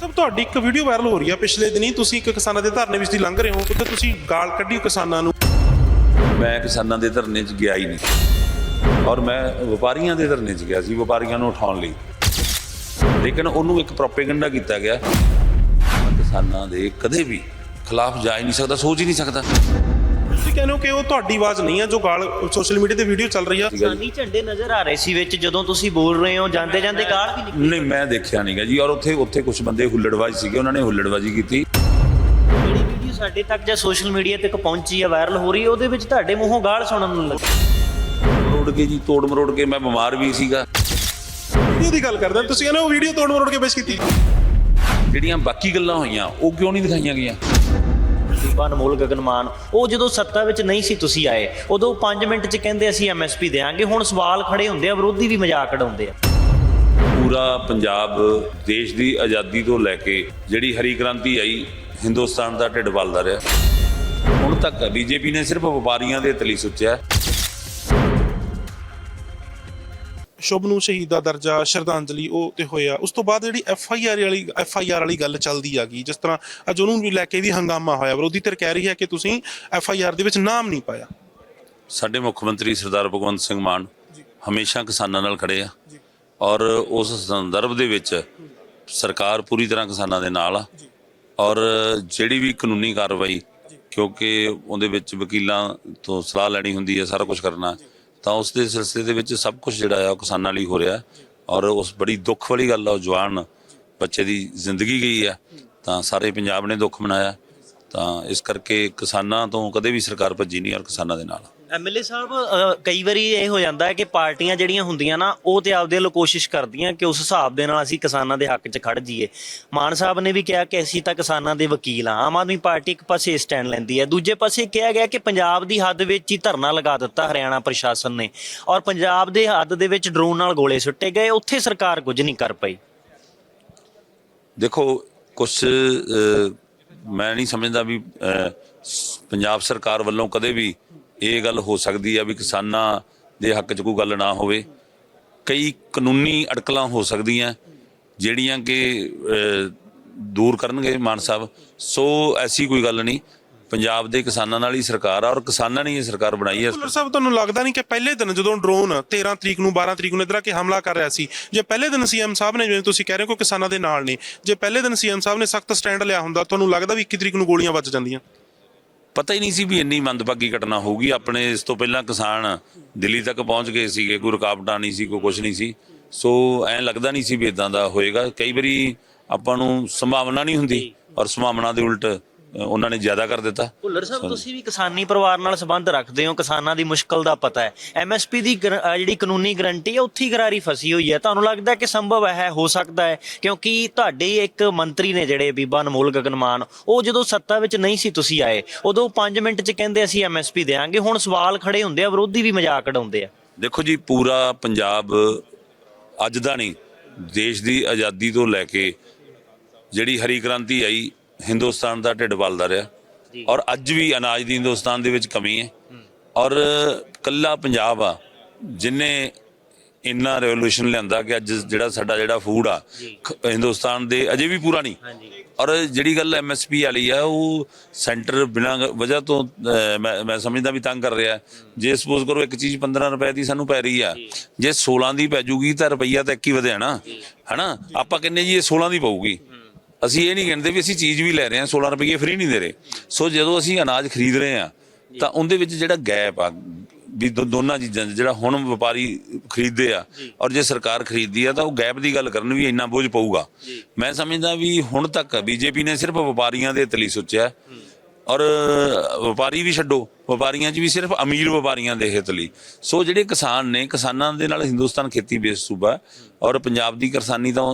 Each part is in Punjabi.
ਸਭ ਤੁਹਾਡੀ ਇੱਕ ਵੀਡੀਓ ਵਾਇਰਲ ਹੋ ਰਹੀ ਆ ਪਿਛਲੇ ਦਿਨੀ। ਤੁਸੀਂ ਇੱਕ ਕਿਸਾਨਾਂ ਦੇ ਧਰਨੇ ਵਿੱਚ ਦੀ ਲੰਘ ਰਹੇ ਹੋ, ਉੱਥੇ ਤੁਸੀਂ ਗਾਲ ਕੱਢੀ ਕਿਸਾਨਾਂ ਨੂੰ। ਮੈਂ ਕਿਸਾਨਾਂ ਦੇ ਧਰਨੇ 'ਚ ਗਿਆ ਹੀ ਨਹੀਂ। ਔਰ ਮੈਂ ਵਪਾਰੀਆਂ ਦੇ ਧਰਨੇ 'ਚ ਗਿਆ ਸੀ, ਵਪਾਰੀਆਂ ਨੂੰ ਉਠਾਉਣ ਲਈ। ਲੇਕਿਨ ਉਹਨੂੰ ਇੱਕ ਪ੍ਰੋਪੇਗੈਂਡਾ ਕੀਤਾ ਗਿਆ। ਕਿਸਾਨਾਂ ਦੇ ਕਦੇ ਵੀ ਖਿਲਾਫ ਜਾ ਹੀ ਨਹੀਂ ਸਕਦਾ, ਸੋਚ ਹੀ ਨਹੀਂ ਸਕਦਾ। ਕਹਿੰਦੇ ਹੋ ਕਿ ਉਹ ਤੁਹਾਡੀ ਆਵਾਜ਼ ਨਹੀਂ ਆ ਜੋ ਗਾਲ ਸੋਸ਼ਲ ਮੀਡੀਆ ਤੇ ਵੀਡੀਓ ਚੱਲ ਰਹੀ ਆ। ਕਿਸਾਨੀ ਝੰਡੇ ਨਜ਼ਰ ਆ ਰਹੇ ਸੀ ਵਿੱਚ ਜਦੋਂ ਤੁਸੀਂ ਬੋਲ ਰਹੇ ਹੋ ਜਾਂਦੇ ਜਾਂਦੇ ਗਾਲ ਵੀ ਨਿਕਲੀ। ਨਹੀਂ ਮੈਂ ਦੇਖਿਆ ਨਹੀਂਗਾ ਜੀ। ਔਰ ਉੱਥੇ ਉੱਥੇ ਕੁਝ ਬੰਦੇ ਹੁੱਲੜਬਾਜ਼ ਸੀਗੇ ਉਹਨਾਂ ਨੇ ਹੁੱਲੜਬਾਜ਼ੀ ਕੀਤੀ। ਜਿਹੜੀ ਵੀਡੀਓ ਸਾਡੇ ਤੱਕ ਜਾਂ ਸੋਸ਼ਲ ਮੀਡੀਆ ਤੱਕ ਪਹੁੰਚੀ ਹੈ ਵਾਇਰਲ ਹੋ ਰਹੀ ਹੈ ਉਹਦੇ ਵਿੱਚ ਤੁਹਾਡੇ ਮੂੰਹੋਂ ਗਾਲ ਸੁਣਨ ਨੂੰ ਲੱਗੀ। ਮਰੋੜ ਕੇ ਜੀ ਤੋੜ ਮਰੋੜ ਕੇ ਮੈਂ ਬਿਮਾਰ ਵੀ ਸੀਗਾ। ਵੀਡੀਓ ਦੀ ਗੱਲ ਕਰਦੇ ਹਾਂ ਤੁਸੀਂ ਕਹਿੰਦੇ ਹੋ ਵੀਡੀਓ ਤੋੜ ਮਰੋੜ ਕੇ ਪੇਸ਼ ਕੀਤੀ। ਜਿਹੜੀਆਂ ਬਾਕੀ ਗੱਲਾਂ ਹੋਈਆਂ ਉਹ ਕਿਉਂ ਨਹੀਂ ਦਿਖਾਈਆਂ ਗਈਆਂ? ਬੀਬਾ ਅਨਮੋਲ ਗਗਨਮਾਨ ਉਹ ਜਦੋਂ ਸੱਤਾ ਵਿੱਚ ਨਹੀਂ ਸੀ ਤੁਸੀਂ ਆਏ, ਉਦੋਂ 5 ਮਿੰਟ 'ਚ ਕਹਿੰਦੇ ਅਸੀਂ ਐਮਐਸਪੀ ਦੇਾਂਗੇ ਹੁਣ ਸਵਾਲ ਖੜੇ ਹੁੰਦੇ ਆ, ਵਿਰੋਧੀ ਵੀ ਮਜ਼ਾਕ ਉਡਾਉਂਦੇ ਆ। ਪੂਰਾ ਪੰਜਾਬ ਦੇਸ਼ ਦੀ ਆਜ਼ਾਦੀ ਤੋਂ ਲੈ ਕੇ ਜਿਹੜੀ ਹਰੀ ਕ੍ਰਾਂਤੀ ਆਈ, ਹਿੰਦੁਸਤਾਨ ਦਾ ਢਿੱਡ ਬਲਦਾ ਰਿਹਾ। ਹੁਣ ਤੱਕ ਬੀਜੇਪੀ ਨੇ ਸਿਰਫ ਵਪਾਰੀਆਂ ਦੇ ਤਲੀ ਸੁੱਚਿਆ। ਸ਼ੁਭ ਨੂੰ ਸ਼ਹੀਦ ਦਾ ਦਰਜਾ ਸ਼ਰਧਾਂਜਲੀ ਉਹ ਤੇ ਹੋਇਆ। ਉਸ ਤੋਂ ਬਾਅਦ ਜਿਹੜੀ ਐਫ ਆਈ ਆਰ ਵਾਲੀ ਐਫ ਆਈ ਆਰ ਵਾਲੀ ਗੱਲ ਚੱਲਦੀ ਆ ਗਈ ਜਿਸ ਤਰ੍ਹਾਂ ਅੱਜ ਉਹਨੂੰ ਵੀ ਲੈ ਕੇ ਵੀ ਹੰਗਾਮਾ ਹੋਇਆ। ਵਿਰੋਧੀ ਧਿਰ ਕਹਿ ਰਹੀ ਹੈ ਕਿ ਤੁਸੀਂ ਐਫ ਆਈ ਆਰ ਦੇ ਵਿੱਚ ਨਾਮ ਨਹੀਂ ਪਾਇਆ। ਸਾਡੇ ਮੁੱਖ ਮੰਤਰੀ ਸਰਦਾਰ ਭਗਵੰਤ ਸਿੰਘ ਮਾਨ ਹਮੇਸ਼ਾ ਕਿਸਾਨਾਂ ਨਾਲ ਖੜੇ ਆ। ਔਰ ਉਸ ਸੰਦਰਭ ਦੇ ਵਿੱਚ ਸਰਕਾਰ ਪੂਰੀ ਤਰ੍ਹਾਂ ਕਿਸਾਨਾਂ ਦੇ ਨਾਲ ਆ। ਔਰ ਜਿਹੜੀ ਵੀ ਕਾਨੂੰਨੀ ਕਾਰਵਾਈ ਕਿਉਂਕਿ ਉਹਦੇ ਵਿੱਚ ਵਕੀਲਾਂ ਤੋਂ ਸਲਾਹ ਲੈਣੀ ਹੁੰਦੀ ਹੈ ਸਾਰਾ ਕੁਝ ਕਰਨਾ। ਤਾਂ ਉਸ ਦੇ ਸਿਲਸਿਲੇ ਦੇ ਵਿੱਚ ਸਭ ਕੁਝ ਜਿਹੜਾ ਆ ਉਹ ਕਿਸਾਨਾਂ ਲਈ ਹੋ ਰਿਹਾ ਔਰ ਉਸ ਬੜੀ ਦੁੱਖ ਵਾਲੀ ਗੱਲ ਆ, ਉਹ ਜਵਾਨ ਬੱਚੇ ਦੀ ਜ਼ਿੰਦਗੀ ਗਈ ਆ, ਤਾਂ ਸਾਰੇ ਪੰਜਾਬ ਨੇ ਦੁੱਖ ਮਨਾਇਆ। ਤਾਂ ਇਸ ਕਰਕੇ ਕਿਸਾਨਾਂ ਤੋਂ ਕਦੇ ਵੀ ਸਰਕਾਰ ਭੱਜੀ ਨਹੀਂ ਔਰ ਕਿਸਾਨਾਂ ਦੇ ਨਾਲ। ਐਮਐਲਏ ਸਾਹਿਬ ਅ, ਕਈ ਵਾਰੀ ਇਹ ਹੋ ਜਾਂਦਾ ਹੈ ਕਿ ਪਾਰਟੀਆਂ ਜਿਹੜੀਆਂ ਹੁੰਦੀਆਂ ਨਾ ਉਹ ਤੇ ਆਪਦੇ ਵੱਲੋਂ ਕੋਸ਼ਿਸ਼ ਕਰਦੀਆਂ ਕਿ ਉਸ ਹਿਸਾਬ ਦੇ ਨਾਲ ਅਸੀਂ ਕਿਸਾਨਾਂ ਦੇ ਹੱਕ 'ਚ ਖੜ ਜਾਈਏ। ਮਾਨ ਸਾਹਿਬ ਨੇ ਵੀ ਕਿਹਾ ਕਿ ਅਸੀਂ ਤਾਂ ਕਿਸਾਨਾਂ ਦੇ ਵਕੀਲ ਹਾਂ। ਆਮ ਆਦਮੀ ਪਾਰਟੀ ਇੱਕ ਪਾਸੇ ਸਟੈਂਡ ਲੈਂਦੀ ਹੈ ਦੂਜੇ ਪਾਸੇ ਕਿਹਾ ਗਿਆ ਕਿ ਪੰਜਾਬ ਦੀ ਹੱਦ ਵਿੱਚ ਹੀ ਧਰਨਾ ਲਗਾ ਦਿੱਤਾ ਹਰਿਆਣਾ ਪ੍ਰਸ਼ਾਸਨ ਨੇ ਔਰ ਪੰਜਾਬ ਦੇ ਹੱਦ ਦੇ ਵਿੱਚ ਡਰੋਨ ਨਾਲ ਗੋਲੇ ਸੁੱਟੇ ਗਏ ਉੱਥੇ ਸਰਕਾਰ ਕੁਝ ਨਹੀਂ ਕਰ ਪਈ। ਦੇਖੋ ਕੁਝ ਮੈਂ ਨਹੀਂ ਸਮਝਦਾ ਵੀ ਪੰਜਾਬ ਸਰਕਾਰ ਵੱਲੋਂ ਕਦੇ ਵੀ ਇਹ ਗੱਲ ਹੋ ਸਕਦੀ ਆ ਵੀ ਕਿਸਾਨਾਂ ਦੇ ਹੱਕ 'ਚ ਕੋਈ ਗੱਲ ਨਾ ਹੋਵੇ। ਕਈ ਕਾਨੂੰਨੀ ਅੜਕਲਾਂ ਹੋ ਸਕਦੀਆਂ, ਜਿਹੜੀਆਂ ਕਿ ਦੂਰ ਕਰਨਗੇ ਮਾਨ ਸਾਹਿਬ। ਸੋ ਐਸੀ ਕੋਈ ਗੱਲ ਨਹੀਂ। ਪੰਜਾਬ ਦੇ ਕਿਸਾਨਾਂ ਨਾਲ ਹੀ ਸਰਕਾਰ ਆ ਔਰ ਕਿਸਾਨਾਂ ਨੇ ਇਹ ਸਰਕਾਰ ਬਣਾਈ ਹੈ ਭੁੱਲਰ ਸਾਹਿਬ ਤੁਹਾਨੂੰ ਲੱਗਦਾ ਨਹੀਂ ਕਿ ਪਹਿਲੇ ਦਿਨ ਜਦੋਂ ਡਰੋਨ 13 ਤਰੀਕ ਨੂੰ 12 ਤਰੀਕ ਨੂੰ ਇਧਰ ਆ ਕੇ ਹਮਲਾ ਕਰ ਰਿਹਾ ਸੀ ਜੇ ਪਹਿਲੇ ਦਿਨ ਸੀਐਮ ਸਾਹਿਬ ਨੇ ਜਿਵੇਂ ਤੁਸੀਂ ਕਹਿ ਰਹੇ ਹੋ ਕਿ ਕਿਸਾਨਾਂ ਦੇ ਨਾਲ ਨੇ ਜੇ ਪਹਿਲੇ ਦਿਨ ਸੀਐਮ ਸਾਹਿਬ ਨੇ ਸਖਤ ਸਟੈਂਡ ਲਿਆ ਹੁੰਦਾ ਤੁਹਾਨੂੰ ਲੱਗਦਾ ਵੀ 21 ਤਰੀਕ ਨੂੰ ਗੋਲੀਆਂ ਵੱਜ ਜਾਂਦੀਆਂ? ਪਤਾ ਹੀ ਨਹੀਂ ਸੀ ਵੀ ਇੰਨੀ ਮੰਦਭਾਗੀ ਘਟਨਾ ਹੋਊਗੀ। ਆਪਣੇ ਇਸ ਤੋਂ ਪਹਿਲਾਂ ਕਿਸਾਨ ਦਿੱਲੀ ਤੱਕ ਪਹੁੰਚ ਗਏ ਸੀਗੇ ਕੋਈ ਰੁਕਾਵਟਾਂ ਨਹੀਂ ਸੀ ਕੋਈ ਕੁਝ ਨਹੀਂ ਸੀ। ਸੋ ਐਂ ਲੱਗਦਾ ਨਹੀਂ ਸੀ ਵੀ ਇਦਾਂ ਦਾ ਹੋਏਗਾ। ਕਈ ਵਾਰੀ ਆਪਾਂ ਨੂੰ ਸੰਭਾਵਨਾ ਨਹੀਂ ਹੁੰਦੀ ਔਰ ਸੰਭਾਵਨਾ ਦੇ ਉਲਟ ਉਹਨਾਂ ਨੇ ਜ਼ਿਆਦਾ ਕਰ ਦਿੱਤਾ। ਭੁੱਲਰ ਸਾਹਿਬ ਤੁਸੀਂ ਵੀ ਕਿਸਾਨੀ ਪਰਿਵਾਰ ਨਾਲ ਸੰਬੰਧ ਰੱਖਦੇ ਹੋ ਕਿਸਾਨਾਂ ਦੀ ਮੁਸ਼ਕਲ ਦਾ ਪਤਾ ਹੈ। ਐਮਐਸਪੀ ਦੀ ਗਰ- ਅਹ ਜਿਹੜੀ ਕਾਨੂੰਨੀ ਗਰੰਟੀ ਹੈ ਉੱਥੇ ਹੀ ਗਰਾਰੀ ਫਸੀ ਹੋਈ ਹੈ। ਤੁਹਾਨੂੰ ਲੱਗਦਾ ਕਿ ਸੰਭਵ ਹੈ ਹੋ ਸਕਦਾ ਹੈ? ਕਿਉਂਕਿ ਤੁਹਾਡੇ ਇੱਕ ਮੰਤਰੀ ਨੇ ਜਿਹੜੇ ਬੀਬਾ ਅਨਮੋਲ ਗਗਨਮਾਨ ਉਹ ਜਦੋਂ ਸੱਤਾ ਵਿੱਚ ਨਹੀਂ ਸੀ ਤੁਸੀਂ ਆਏ ਉਦੋਂ 5 ਮਿੰਟ 'ਚ ਕਹਿੰਦੇ ਅਸੀਂ ਐਮਐਸਪੀ ਦੇਾਂਗੇ ਹੁਣ ਸਵਾਲ ਖੜੇ ਹੁੰਦੇ ਆ ਵਿਰੋਧੀ ਵੀ ਮਜ਼ਾਕ ਉਡਾਉਂਦੇ ਆ। ਦੇਖੋ ਜੀ ਪੂਰਾ ਪੰਜਾਬ ਅੱਜ ਦਾ ਨਹੀਂ ਦੇਸ਼ ਦੀ ਆਜ਼ਾਦੀ ਤੋਂ ਲੈ ਕੇ ਜਿਹੜੀ ਹਰੀ ਕ੍ਰਾਂਤੀ ਆਈ ਹਿੰਦੁਸਤਾਨ ਦਾ ਢਿੱਡ ਬਲਦਾ ਰਿਹਾ। ਔਰ ਅੱਜ ਵੀ ਅਨਾਜ ਦੀ ਹਿੰਦੁਸਤਾਨ ਦੇ ਵਿੱਚ ਕਮੀ ਹੈ। ਔਰ ਕੱਲਾ ਪੰਜਾਬ ਆ ਜਿਨੇ ਇੰਨਾ ਰੈਵੋਲੂਸ਼ਨ ਲਿਆਂਦਾ ਕਿ ਅੱਜ ਜਿਹੜਾ ਸਾਡਾ ਜਿਹੜਾ ਫੂਡ ਆ ਹਿੰਦੁਸਤਾਨ ਦੇ ਅਜੇ ਵੀ ਪੂਰਾ ਨਹੀਂ। ਔਰ ਜਿਹੜੀ ਗੱਲ ਐਮਐਸਪੀ ਵਾਲੀ ਆ ਉਹ ਸੈਂਟਰ ਬਿਨਾਂ ਵਜ੍ਹਾ ਤੋਂ ਮੈਂ ਸਮਝਦਾ ਵੀ ਤੰਗ ਕਰ ਰਿਹਾ। ਜੇ ਸਪੋਜ਼ ਕਰੋ ਇੱਕ ਚੀਜ਼ 15 ਰੁਪਏ ਦੀ ਸਾਨੂੰ ਪੈ ਰਹੀ ਆ ਜੇ। 16 ਦੀ ਪੈ ਜੂਗੀ ਤਾਂ ਰੁਪਈਆ ਤਾਂ ਇੱਕ ਹੀ ਵਧਿਆ ਨਾ। ਹਨਾ? ਆਪਾਂ ਕਹਿੰਨੇ ਜੀ ਇਹ 16 ਦੀ ਪਊਗੀ? ਅਸੀਂ ਇਹ ਨਹੀਂ ਕਹਿੰਦੇ ਵੀ ਅਸੀਂ ਚੀਜ਼ ਵੀ ਲੈ ਰਹੇ ਹਾਂ 16 ਰੁਪਏ ਫ੍ਰੀ ਨਹੀਂ ਦੇ ਰਹੇ। ਸੋ ਜਦੋਂ ਅਸੀਂ ਅਨਾਜ ਖਰੀਦ ਰਹੇ ਹਾਂ ਤਾਂ ਉਹਦੇ ਵਿੱਚ ਜਿਹੜਾ ਗੈਪ ਆ ਵੀ ਦੋਨਾਂ ਚੀਜ਼ਾਂ ਜਿਹੜਾ ਹੁਣ ਵਪਾਰੀ ਖਰੀਦਦੇ ਆ ਔਰ ਜੇ ਸਰਕਾਰ ਖਰੀਦਦੀ ਆ ਤਾਂ ਉਹ ਗੈਪ ਦੀ ਗੱਲ ਕਰਨ ਵੀ ਇੰਨਾ ਬੋਝ ਪਊਗਾ। ਮੈਂ ਸਮਝਦਾ ਵੀ ਹੁਣ ਤੱਕ ਬੀਜੇਪੀ ਨੇ ਸਿਰਫ ਵਪਾਰੀਆਂ ਦੇ ਤਲੀ ਸੋਚਿਆ। ਔਰ ਵਪਾਰੀ ਵੀ ਛੱਡੋ, ਵਪਾਰੀਆਂ 'ਚ ਵੀ ਸਿਰਫ ਅਮੀਰ ਵਪਾਰੀਆਂ ਦੇ ਹਿੱਤ ਲਈ। ਸੋ ਜਿਹੜੇ ਕਿਸਾਨ ਨੇ, ਕਿਸਾਨਾਂ ਦੇ ਨਾਲ ਹਿੰਦੁਸਤਾਨ ਖੇਤੀ ਬੇਸ ਸੂਬਾ ਔਰ ਪੰਜਾਬ ਦੀ ਕਿਸਾਨੀ ਤਾਂ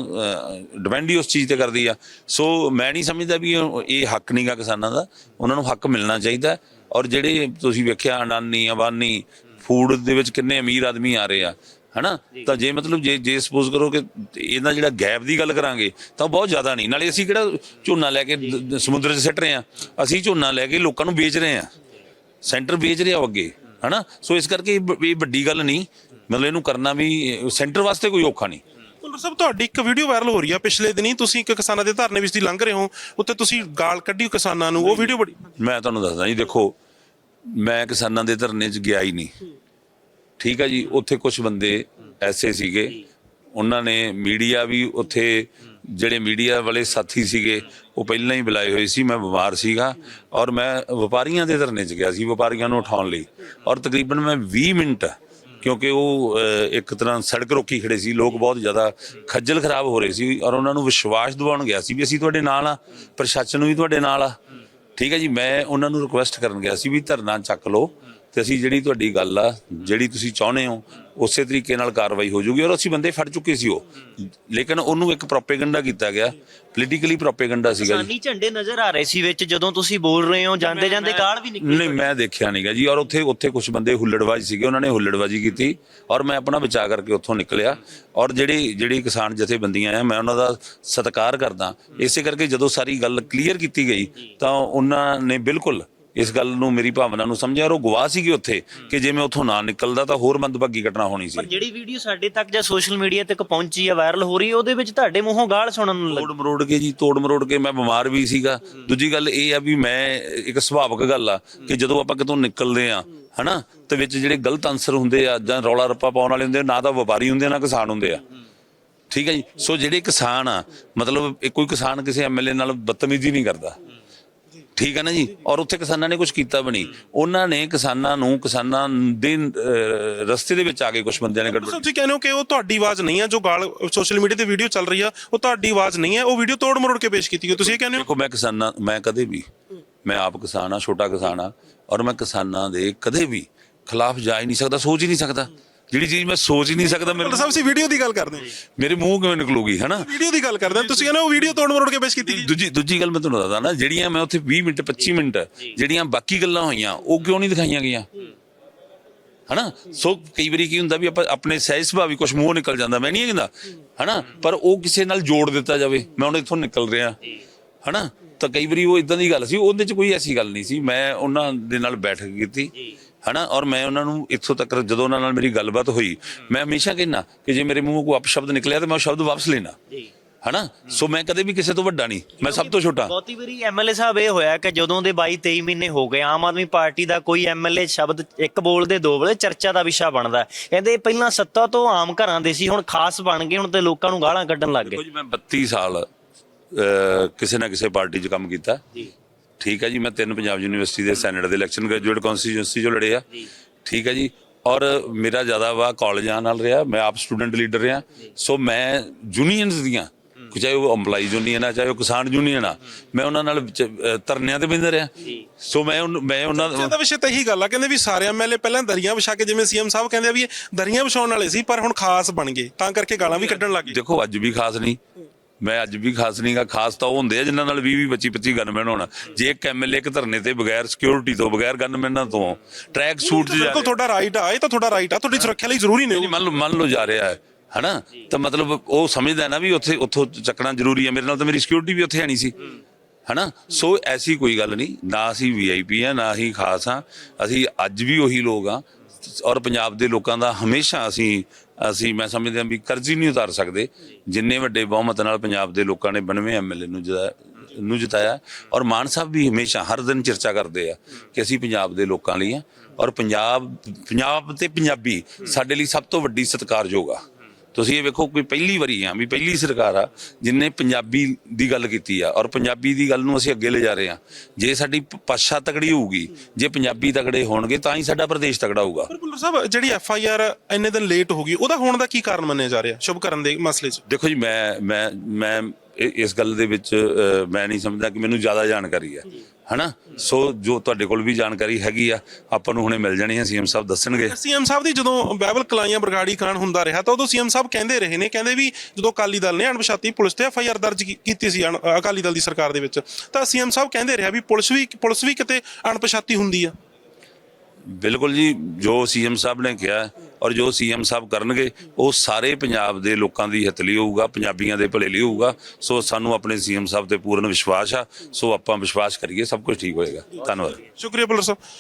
ਡਿਪੈਂਡ ਹੀ ਉਸ ਚੀਜ਼ ਤੇ ਕਰਦੀ ਆ। ਸੋ ਮੈਂ ਨਹੀਂ ਸਮਝਦਾ ਵੀ ਇਹ ਇਹ ਹੱਕ ਨਹੀਂਗਾ ਕਿਸਾਨਾਂ ਦਾ। ਉਹਨਾਂ ਨੂੰ ਹੱਕ ਮਿਲਣਾ ਚਾਹੀਦਾ ਔਰ ਜਿਹੜੇ ਤੁਸੀਂ ਵੇਖਿਆ, ਅਡਾਨੀ, ਅਬਾਨੀ, ਫੂਡ ਦੇ ਵਿੱਚ ਕਿੰਨੇ ਅਮੀਰ ਆਦਮੀ ਆ ਰਹੇ ਆ। ਹਨਾ? ਤਾਂ ਜੇ। ਮਤਲਬ ਜੇ ਜੇ ਸਪੋਜ਼ ਕਰੋ ਕਿ ਇਹਦਾ ਜਿਹੜਾ ਗੈਪ ਦੀ ਗੱਲ ਕਰਾਂਗੇ ਤਾਂ ਬਹੁਤ ਜ਼ਿਆਦਾ ਨਹੀਂ। ਨਾਲੇ ਅਸੀਂ ਕਿਹੜਾ ਝੋਨਾ ਲੈ ਕੇ ਸਮੁੰਦਰ 'ਚ ਸਿੱਟ ਰਹੇ ਆ ਅਸੀਂ ਝੋਨਾ ਲੈ ਕੇ ਲੋਕਾਂ ਨੂੰ ਵੇਚ ਰਹੇ ਆ ਸੈਂਟਰ ਵੇਚ ਰਿਹਾ ਉਹ ਅੱਗੇ ਹਨਾ? ਸੋ ਇਸ ਕਰਕੇ ਇਹ ਵੱਡੀ ਗੱਲ ਨਹੀਂ। ਮਤਲਬ ਇਹਨੂੰ ਕਰਨਾ ਵੀ ਸੈਂਟਰ ਵਾਸਤੇ ਕੋਈ ਔਖਾ ਨਹੀਂ। ਭੁੱਲਰ ਸਾਹਿਬ ਤੁਹਾਡੀ ਇੱਕ ਵੀਡੀਓ ਵਾਇਰਲ ਹੋ ਰਹੀ ਆ ਪਿਛਲੇ ਦਿਨੀ। ਤੁਸੀਂ ਇੱਕ ਕਿਸਾਨਾਂ ਦੇ ਧਰਨੇ ਵਿੱਚ ਦੀ ਲੰਘ ਰਹੇ ਹੋ। ਉੱਤੇ ਤੁਸੀਂ ਗਾਲ ਕੱਢੀ ਕਿਸਾਨਾਂ ਨੂੰ। ਉਹ ਵੀਡੀਓ ਬੜੀ ਮੈਂ ਤੁਹਾਨੂੰ ਦੱਸਦਾ ਜੀ ਦੇਖੋ ਮੈਂ ਕਿਸਾਨਾਂ ਦੇ ਧਰਨੇ 'ਚ ਗਿਆ ਹੀ ਨਹੀਂ। ਠੀਕ ਆ ਜੀ, ਉੱਥੇ ਕੁਝ ਬੰਦੇ ਐਸੇ ਸੀਗੇ। ਉਹਨਾਂ ਨੇ ਮੀਡੀਆ ਵੀ ਉੱਥੇ, ਜਿਹੜੇ ਮੀਡੀਆ ਵਾਲੇ ਸਾਥੀ ਸੀਗੇ, ਉਹ ਪਹਿਲਾਂ ਹੀ ਬੁਲਾਏ ਹੋਏ ਸੀ। ਮੈਂ ਬਿਮਾਰ ਸੀਗਾ ਔਰ ਮੈਂ ਵਪਾਰੀਆਂ ਦੇ ਧਰਨੇ 'ਚ ਗਿਆ ਸੀ, ਵਪਾਰੀਆਂ ਨੂੰ ਉਠਾਉਣ ਲਈ। ਔਰ ਤਕਰੀਬਨ ਮੈਂ 20 ਮਿੰਟ, ਕਿਉਂਕਿ ਉਹ ਇੱਕ ਤਰ੍ਹਾਂ ਸੜਕ ਰੋਕੀ ਖੜੇ ਸੀ। ਲੋਕ ਬਹੁਤ ਜ਼ਿਆਦਾ ਖੱਜਲ ਖਰਾਬ ਹੋ ਰਹੇ ਸੀ ਔਰ ਉਹਨਾਂ ਨੂੰ ਵਿਸ਼ਵਾਸ ਦਿਵਾਉਣ ਗਿਆ ਸੀ ਵੀ ਅਸੀਂ ਤੁਹਾਡੇ ਨਾਲ ਆ, ਪ੍ਰਸ਼ਾਸਨ ਵੀ ਤੁਹਾਡੇ ਨਾਲ ਆ। ਠੀਕ ਹੈ ਜੀ, ਮੈਂ ਉਹਨਾਂ ਨੂੰ ਰਿਕੁਐਸਟ ਕਰਨ ਗਿਆ ਸੀ ਵੀ ਧਰਨਾ ਚੱਕ ਲਓ। ਤੇ ਅਸੀਂ ਜਿਹੜੀ ਤੁਹਾਡੀ ਗੱਲ ਆ ਜਿਹੜੀ ਤੁਸੀਂ ਚਾਹੁੰਦੇ ਹੋ ਉਸੇ ਤਰੀਕੇ ਨਾਲ ਕਾਰਵਾਈ ਹੋ ਜੂਗੀ ਔਰ ਅਸੀਂ ਬੰਦੇ ਫੜ ਚੁੱਕੇ ਸੀ ਉਹ। ਲੇਕਿਨ ਉਹਨੂੰ ਇੱਕ ਪ੍ਰੋਪੇਗੈਂਡਾ ਕੀਤਾ ਗਿਆ ਪੋਲੀਟੀਕਲੀ ਪ੍ਰੋਪੇਗੈਂਡਾ ਸੀਗਾ ਜੀ। ਕਿਸਾਨੀ ਝੰਡੇ ਨਜ਼ਰ ਆ ਰਹੇ ਸੀ ਵਿੱਚ ਜਦੋਂ ਤੁਸੀਂ ਬੋਲ ਰਹੇ ਹੋ ਜਾਂਦੇ ਜਾਂਦੇ ਕਾਲ ਵੀ ਨਿਕਲੀ ਨਹੀਂ ਮੈਂ ਦੇਖਿਆ ਨਹੀਂਗਾ ਜੀ ਔਰ ਉੱਥੇ ਉੱਥੇ ਕੁਝ ਬੰਦੇ ਹੁੱਲੜਬਾਜ਼ ਸੀਗੇ ਉਹਨਾਂ ਨੇ ਹੁੱਲੜਬਾਜ਼ੀ ਕੀਤੀ ਔਰ ਮੈਂ ਆਪਣਾ ਬਚਾਅ ਕਰਕੇ ਉੱਥੋਂ ਨਿਕਲਿਆ। ਔਰ ਜਿਹੜੀ ਜਿਹੜੀ ਕਿਸਾਨ ਜਥੇਬੰਦੀਆਂ ਆ ਮੈਂ ਉਹਨਾਂ ਦਾ ਸਤਿਕਾਰ ਕਰਦਾ। ਇਸੇ ਕਰਕੇ ਜਦੋਂ ਸਾਰੀ ਗੱਲ ਕਲੀਅਰ ਕੀਤੀ ਗਈ ਤਾਂ ਉਹਨਾਂ ਨੇ ਬਿਲਕੁਲ ਇਸ ਗੱਲ ਨੂੰ ਮੇਰੀ ਭਾਵਨਾ ਨੂੰ ਸਮਝਿਆ ਔਰ ਉਹ ਗਵਾਹ ਸੀਗੇ ਉੱਥੇ ਕਿ ਜੇ ਮੈਂ ਉੱਥੋਂ ਨਾ ਨਿਕਲਦਾ ਤਾਂ ਹੋਰ ਮੰਦਭਾਗੀ ਘਟਨਾ ਹੋਣੀ ਸੀ। ਪਰ ਜਿਹੜੀ ਵੀਡੀਓ ਸਾਡੇ ਤੱਕ ਜਾਂ ਸੋਸ਼ਲ ਮੀਡੀਆ ਤੱਕ ਪਹੁੰਚੀ ਆ ਵਾਇਰਲ ਹੋ ਰਹੀ ਹੈ ਉਹਦੇ ਵਿੱਚ ਤੁਹਾਡੇ ਮੂੰਹੋਂ ਗਾਲ ਸੁਣਨ ਨੂੰ ਲੱਗੀ ਤੋੜ ਮਰੋੜ ਕੇ ਜੀ ਤੋੜ ਮਰੋੜ ਕੇ ਮੈਂ ਬਿਮਾਰ ਵੀ ਸੀਗਾ। ਦੂਜੀ ਗੱਲ ਇਹ ਆ ਵੀ ਮੈਂ ਇੱਕ ਸੁਭਾਵਿਕ ਗੱਲ ਆ ਕਿ ਜਦੋਂ ਆਪਾਂ ਕਿਤੋਂ ਨਿਕਲਦੇ ਆ ਹਨਾ ਤੇ ਵਿੱਚ ਜਿਹੜੇ ਗਲਤ ਅਨਸਰ ਹੁੰਦੇ ਆ ਜਾਂ ਰੌਲਾ ਰੱਪਾ ਪਾਉਣ ਵਾਲੇ ਹੁੰਦੇ ਆ, ਨਾ ਤਾਂ ਵਪਾਰੀ ਹੁੰਦੇ ਆ ਨਾ ਕਿਸਾਨ ਹੁੰਦੇ ਆ। ਠੀਕ ਹੈ ਜੀ? ਸੋ ਜਿਹੜੇ ਕਿਸਾਨ ਆ ਮਤਲਬ ਇਹ ਕੋਈ ਕਿਸਾਨ ਕਿਸੇ ਐਮਐਲਏ ਨਾਲ ਬਦਤਮੀਜ਼ੀ ਨਹੀਂ ਕਰਦਾ। ਠੀਕ ਹੈ ਨਾ ਜੀ? ਔਰ ਉੱਥੇ ਕਿਸਾਨਾਂ ਨੇ ਕੁਝ ਕੀਤਾ ਵੀ ਨਹੀਂ। ਉਹਨਾਂ ਨੇ ਕਿਸਾਨਾਂ ਨੂੰ ਕਿਸਾਨਾਂ ਦੇ ਅਹ, ਰਸਤੇ ਦੇ ਵਿੱਚ ਆ ਕੇ ਕੁਝ ਬੰਦਿਆਂ ਨੇ ਗੜਬੜ ਤੁਸੀਂ ਕਹਿੰਦੇ ਹੋ ਕਿ ਉਹ ਤੁਹਾਡੀ ਆਵਾਜ਼ ਨਹੀਂ ਆ ਜੋ ਗਾਲ ਸੋਸ਼ਲ ਮੀਡੀਆ ਤੇ ਵੀਡੀਓ ਚੱਲ ਰਹੀ ਆ ਉਹ ਤੁਹਾਡੀ ਆਵਾਜ਼ ਨਹੀਂ ਹੈ ਉਹ ਵੀਡੀਓ ਤੋੜ ਮਰੋੜ ਕੇ ਪੇਸ਼ ਕੀਤੀ ਗਈ ਤੁਸੀਂ ਇਹ ਕਹਿੰਦੇ ਹੋ? ਦੇਖੋ ਮੈਂ ਕਿਸਾਨਾਂ ਮੈਂ ਕਦੇ ਵੀ ਮੈਂ ਆਪ ਕਿਸਾਨ ਆ ਛੋਟਾ ਕਿਸਾਨ ਆ ਔਰ ਮੈਂ ਕਿਸਾਨਾਂ ਦੇ ਕਦੇ ਵੀ ਖਿਲਾਫ ਜਾ ਹੀ ਨਹੀਂ ਸਕਦਾ ਸੋਚ ਹੀ ਨਹੀਂ ਸਕਦਾ। ਜਿਹੜੀ ਚੀਜ਼ ਮੈਂ ਸੋਚ ਹੀ ਨਹੀਂ ਸਕਦਾ ਮੇਰੇ ਸਾਹਿਬ ਅਸੀਂ ਵੀਡੀਓ ਦੀ ਗੱਲ ਕਰਦੇ ਹਾਂ। ਮੇਰੇ ਮੂੰਹ ਕਿਵੇਂ ਨਿਕਲੂਗੀ ਹਨਾ? ਵੀਡੀਓ ਦੀ ਗੱਲ ਕਰਦੇ ਹਾਂ। ਤੁਸੀਂ ਕਹਿੰਦੇ ਹੋ ਉਹ ਵੀਡੀਓ ਤੋੜ ਮਰੋੜ ਕੇ ਪੇਸ਼ ਕੀਤੀ ਗਈ। ਦੂਜੀ ਦੂਜੀ ਗੱਲ ਮੈਂ ਤੁਹਾਨੂੰ ਦੱਸਦਾ ਨਾ ਜਿਹੜੀਆਂ ਮੈਂ ਉੱਥੇ 20 ਮਿੰਟ 25 ਮਿੰਟ ਜਿਹੜੀਆਂ ਬਾਕੀ ਗੱਲਾਂ ਹੋਈਆਂ ਉਹ ਕਿਉਂ ਨਹੀਂ ਦਿਖਾਈਆਂ ਗਈਆਂ? ਹਨਾ? ਸੋ ਕਈ ਵਾਰੀ ਕੀ ਹੁੰਦਾ ਵੀ ਆਪਾਂ ਆਪਣੇ ਸਹਿਜ ਸੁਭਾਅ ਵੀ ਕੁਝ ਮੂੰਹ ਨਿਕਲ ਜਾਂਦਾ ਮੈਂ ਨਹੀਂ ਕਹਿੰਦਾ। ਹਨਾ? ਪਰ ਉਹ ਕਿਸੇ ਨਾਲ ਜੋੜ ਦਿੱਤਾ ਜਾਵੇ ਮੈਂ ਹੁਣ ਇੱਥੋਂ ਨਿਕਲ ਰਿਹਾ। ਹਨਾ? ਤਾਂ ਕਈ ਵਾਰੀ ਉਹ ਇਦਾਂ ਦੀ ਗੱਲ ਸੀ ਉਹਦੇ ਚ ਕੋਈ ਐਸੀ ਗੱਲ ਨਹੀਂ ਸੀ। ਮੈਂ ਉਹਨਾਂ ਦੇ ਨਾਲ ਬੈਠਕ ਕੀਤੀ। ਹਨਾ? ਔਰ ਮੈਂ ਉਹਨਾਂ ਨੂੰ ਇੱਥੋਂ ਤੱਕ ਜਦੋਂ ਉਹਨਾਂ ਨਾਲ ਮੇਰੀ ਗੱਲਬਾਤ ਹੋਈ ਮੈਂ ਹਮੇਸ਼ਾ ਕਹਿੰਦਾ ਕਿ ਜੇ ਮੇਰੇ ਮੂੰਹੋਂ ਕੋਈ ਅਪਸ਼ਬਦ ਨਿਕਲਿਆ ਤਾਂ ਮੈਂ ਉਹ ਸ਼ਬਦ ਵਾਪਸ ਲੈਣਾ। ਹਨਾ? ਸੋ ਮੈਂ ਕਦੇ ਵੀ ਕਿਸੇ ਤੋਂ ਵੱਡਾ ਨਹੀਂ। ਮੈਂ ਸਭ ਤੋਂ ਛੋਟਾ। ਬਹੁਤੀ ਵਾਰੀ ਐਮਐਲਏ ਸਾਹਿਬ ਇਹ ਹੋਇਆ ਕਿ ਜਦੋਂ ਦੇ 22 23 ਮਹੀਨੇ ਹੋ ਗਏ ਆਮ ਆਦਮੀ ਪਾਰਟੀ ਦਾ ਕੋਈ ਐਮਐਲਏ ਸ਼ਬਦ ਇੱਕ ਬੋਲਦੇ ਦੋ ਬੋਲੇ ਚਰਚਾ ਦਾ ਵਿਸ਼ਾ ਬਣਦਾ। ਕਹਿੰਦੇ ਪਹਿਲਾਂ ਸੱਤਾ ਤੋਂ ਆਮ ਘਰਾਂ ਦੇ ਸੀ ਹੁਣ ਖਾਸ ਬਣ ਗਏ ਹੁਣ ਤੇ ਲੋਕਾਂ ਨੂੰ ਗਾਲਾਂ ਕੱਢਣ ਲੱਗ ਦੇਖੋ ਗਏ ਜੀ ਮੈਂ 32 ਸਾਲ ਕਿਸੇ ਨਾ ਕਿਸੇ ਪਾਰਟੀ 'ਚ ਕੰਮ ਕੀਤਾ। ਜੀ। ਠੀਕ ਹੈ ਜੀ ਮੈਂ ਤਿੰਨ ਪੰਜਾਬ ਯੂਨੀਵਰਸਿਟੀ ਦੇ ਸੈਨੇਟ ਦੇ ਇਲੈਕਸ਼ਨ ਗ੍ਰੈਜੂਏਟ ਕਨਸਟੀਚੁਐਂਸੀ 'ਚੋਂ ਲੜਿਆ ਠੀਕ ਹੈ ਜੀ ਔਰ ਮੇਰਾ ਜ਼ਿਆਦਾ ਵਾ ਕਾਲਜਾਂ ਨਾਲ ਰਿਹਾ ਮੈਂ ਆਪ ਸਟੂਡੈਂਟ ਲੀਡਰ ਰਿਹਾ ਸੋ ਮੈਂ ਯੂਨੀਅਨਸ ਦੀਆਂ ਚਾਹੇ ਉਹ EMPLOYEE ਯੂਨੀਅਨ ਆ ਚਾਹੇ ਉਹ ਕਿਸਾਨ ਯੂਨੀਅਨ ਆ ਮੈਂ ਉਹਨਾਂ ਨਾਲ ਧਰਨਿਆਂ ਤੇ ਬੈਠਾ ਰਿਹਾ। ਸੋ ਮੈਂ ਮੈਂ ਉਹਨਾਂ ਇਹਦਾ ਵਿਸ਼ੇ ਤਾਂ ਇਹੀ ਗੱਲ ਆ ਕਹਿੰਦੇ ਵੀ ਸਾਰੇ ਐਮਐਲਏ ਪਹਿਲਾਂ ਦਰੀਆਂ ਵਿਛਾ ਕੇ ਜਿਵੇਂ ਸੀਐਮ ਸਾਹਿਬ ਕਹਿੰਦੇ ਆ ਵੀ ਦਰੀਆਂ ਵਿਛਾਉਣ ਵਾਲੇ ਸੀ ਪਰ ਹੁਣ ਖਾਸ ਬਣ ਗਏ ਤਾਂ ਕਰਕੇ ਗਾਲਾਂ ਵੀ ਕੱਢਣ ਲੱਗ ਗਏ। ਦੇਖੋ ਅੱਜ ਵੀ ਖਾਸ ਨਹੀਂ ਮੈਂ ਅੱਜ ਵੀ ਖਾਸ ਨਹੀਂਗਾ ਖਾਸ ਤਾਂ ਉਹ ਹੁੰਦੇ ਆ ਜਿਨ੍ਹਾਂ ਨਾਲ 20 20 25 25 ਗਨਮੈਨ ਹੋਣਾ। ਜੇ ਇੱਕ ਐਮਐਲਏ ਇੱਕ ਧਰਨੇ ਤੇ ਬਗੈਰ ਸਿਕਿਉਰਿਟੀ ਤੋਂ ਬਗੈਰ ਗਨਮੈਨਾਂ ਤੋਂ ਟਰੈਕ ਸੂਟ 'ਚ ਜਾ ਬਿਲਕੁਲ ਤੁਹਾਡਾ ਰਾਈਟ ਆ ਇਹ ਤਾਂ ਤੁਹਾਡਾ ਰਾਈਟ ਆ ਤੁਹਾਡੀ ਸੁਰੱਖਿਆ ਲਈ ਜ਼ਰੂਰੀ ਨੇ। ਨਹੀਂ, ਮੰਨ ਲਓ ਮੰਨ ਲਓ ਜਾ ਰਿਹਾ ਹੈ ਹਨਾ? ਤਾਂ ਮਤਲਬ ਉਹ ਸਮਝਦਾ ਨਾ ਵੀ ਉੱਥੇ ਉੱਥੋਂ ਚੱਕਣਾ ਜ਼ਰੂਰੀ ਹੈ ਮੇਰੇ ਨਾਲ ਤਾਂ ਮੇਰੀ ਸਿਕਿਉਰਿਟੀ ਵੀ ਉੱਥੇ ਆਣੀ ਸੀ। ਹਨਾ? ਸੋ ਐਸੀ ਕੋਈ ਗੱਲ ਨਹੀਂ ਨਾ ਅਸੀਂ ਵੀਆਈਪੀ ਆ ਨਾ ਹੀ ਖਾਸ ਆ ਅਸੀਂ ਅੱਜ ਵੀ ਉਹੀ ਲੋਕ ਆ ਔਰ ਪੰਜਾਬ ਦੇ ਲੋਕਾਂ ਦਾ ਹਮੇਸ਼ਾ ਅਸੀਂ ਅਸੀਂ ਮੈਂ ਸਮਝਦੇ ਹਾਂ ਵੀ ਕਰਜ਼ੀ ਨਹੀਂ ਉਤਾਰ ਸਕਦੇ। ਜਿੰਨੇ ਵੱਡੇ ਬਹੁਮਤ ਨਾਲ ਪੰਜਾਬ ਦੇ ਲੋਕਾਂ ਨੇ 92 ਐਮਐਲਏ ਨੂੰ ਜਿਤਾ ਨੂੰ ਜਿਤਾਇਆ। ਔਰ ਮਾਨ ਸਾਹਿਬ ਵੀ ਹਮੇਸ਼ਾ ਹਰ ਦਿਨ ਚਰਚਾ ਕਰਦੇ ਆ ਕਿ ਅਸੀਂ ਪੰਜਾਬ ਦੇ ਲੋਕਾਂ ਲਈ ਆ। ਔਰ ਪੰਜਾਬ ਪੰਜਾਬ ਤੇ ਪੰਜਾਬੀ ਸਾਡੇ ਲਈ ਸਭ ਤੋਂ ਵੱਡੀ ਸਤਿਕਾਰਯੋਗ ਆ। ਤੁਸੀਂ ਇਹ ਵੇਖੋ ਕੋਈ ਪਹਿਲੀ ਵਾਰੀ ਆ ਵੀ ਪਹਿਲੀ ਸਰਕਾਰ ਆ ਜਿਨੇ ਪੰਜਾਬੀ ਦੀ ਗੱਲ ਕੀਤੀ ਆ ਔਰ ਪੰਜਾਬੀ ਦੀ ਗੱਲ ਨੂੰ ਅਸੀਂ ਅੱਗੇ ਲੈ ਜਾ ਰਹੇ ਆ। ਜੇ ਸਾਡੀ ਭਾਸ਼ਾ ਤਕੜੀ ਹੋਊਗੀ ਜੇ ਪੰਜਾਬੀ ਤਕੜੇ ਹੋਣਗੇ ਤਾਂ ਹੀ ਸਾਡਾ ਪ੍ਰਦੇਸ਼ ਤਕੜਾ ਹੋਊਗਾ। ਪਰ ਭੁੱਲਰ ਸਾਹਿਬ ਜਿਹੜੀ ਐਫ ਆਈ ਆਰ ਇੰਨੇ ਦਿਨ ਲੇਟ ਹੋ ਗਈ ਉਹਦਾ ਹੋਣ ਦਾ ਕੀ ਕਾਰਨ ਮੰਨਿਆ ਜਾ ਰਿਹਾ ਸ਼ੁਭ ਕਰਨ ਦੇ ਮਸਲੇ 'ਚ? ਦੇਖੋ ਜੀ ਮੈਂ ਮੈਂ ਮੈਂ ਇਸ ਗੱਲ ਦੇ ਵਿੱਚ ਮੈਂ ਨਹੀਂ ਸਮਝਦਾ ਕਿ ਮੈਨੂੰ ਜ਼ਿਆਦਾ ਜਾਣਕਾਰੀ ਹੈ। ਹਨਾ? ਸੋ ਜੋ ਤੁਹਾਡੇ ਕੋਲ ਵੀ ਜਾਣਕਾਰੀ ਹੈਗੀ ਆ ਆਪਾਂ ਨੂੰ ਹੁਣੇ ਮਿਲ ਜਾਣੀ ਹੈ ਸੀਐਮ ਸਾਹਿਬ ਦੱਸਣਗੇ। ਸੀਐਮ ਸਾਹਿਬ ਦੀ ਜਦੋਂ ਬਾਈਬਲ ਕਲਾਈਆਂ ਬਰਗਾੜੀ ਕਾਂਡ ਹੁੰਦਾ ਰਿਹਾ ਤਾਂ ਉਦੋਂ ਸੀਐਮ ਸਾਹਿਬ ਕਹਿੰਦੇ ਰਹੇ ਨੇ ਕਹਿੰਦੇ ਵੀ ਜਦੋਂ ਅਕਾਲੀ ਦਲ ਨੇ ਅਣਪਛਾਤੀ ਪੁਲਿਸ ਤੇ ਐਫ ਆਈ ਆਰ ਦਰਜ ਕੀਤੀ ਸੀ ਅਣ- ਅਕਾਲੀ ਦਲ ਦੀ ਸਰਕਾਰ ਦੇ ਵਿੱਚ ਤਾਂ ਸੀਐਮ ਸਾਹਿਬ ਕਹਿੰਦੇ ਰਿਹਾ ਵੀ ਪੁਲਿਸ ਵੀ ਪੁਲਿਸ ਵੀ ਕਿਤੇ ਅਣਪਛਾਤੀ ਹੁੰਦੀ ਆ। ਬਿਲਕੁਲ ਜੀ ਜੋ ਸੀਐਮ ਸਾਹਿਬ ਨੇ ਕਿਹਾ ਔਰ ਜੋ ਸੀਐਮ ਸਾਹਿਬ ਕਰਨਗੇ, ਉਹ ਸਾਰੇ ਪੰਜਾਬ ਦੇ ਲੋਕਾਂ ਦੀ ਹਿੱਤ ਲਈ ਹੋਊਗਾ, ਪੰਜਾਬੀਆਂ ਦੇ ਭਲੇ ਲਈ ਹੋਊਗਾ। ਸੋ ਸਾਨੂੰ ਆਪਣੇ ਸੀਐਮ ਸਾਹਿਬ ਤੇ ਪੂਰਨ ਵਿਸ਼ਵਾਸ ਆ। ਸੋ ਆਪਾਂ ਵਿਸ਼ਵਾਸ ਕਰੀਏ, ਸਭ ਕੁਝ ਠੀਕ ਹੋਏਗਾ। ਧੰਨਵਾਦ। ਸ਼ੁਕਰੀਆ ਭੁੱਲਰ ਸਾਹਿਬ।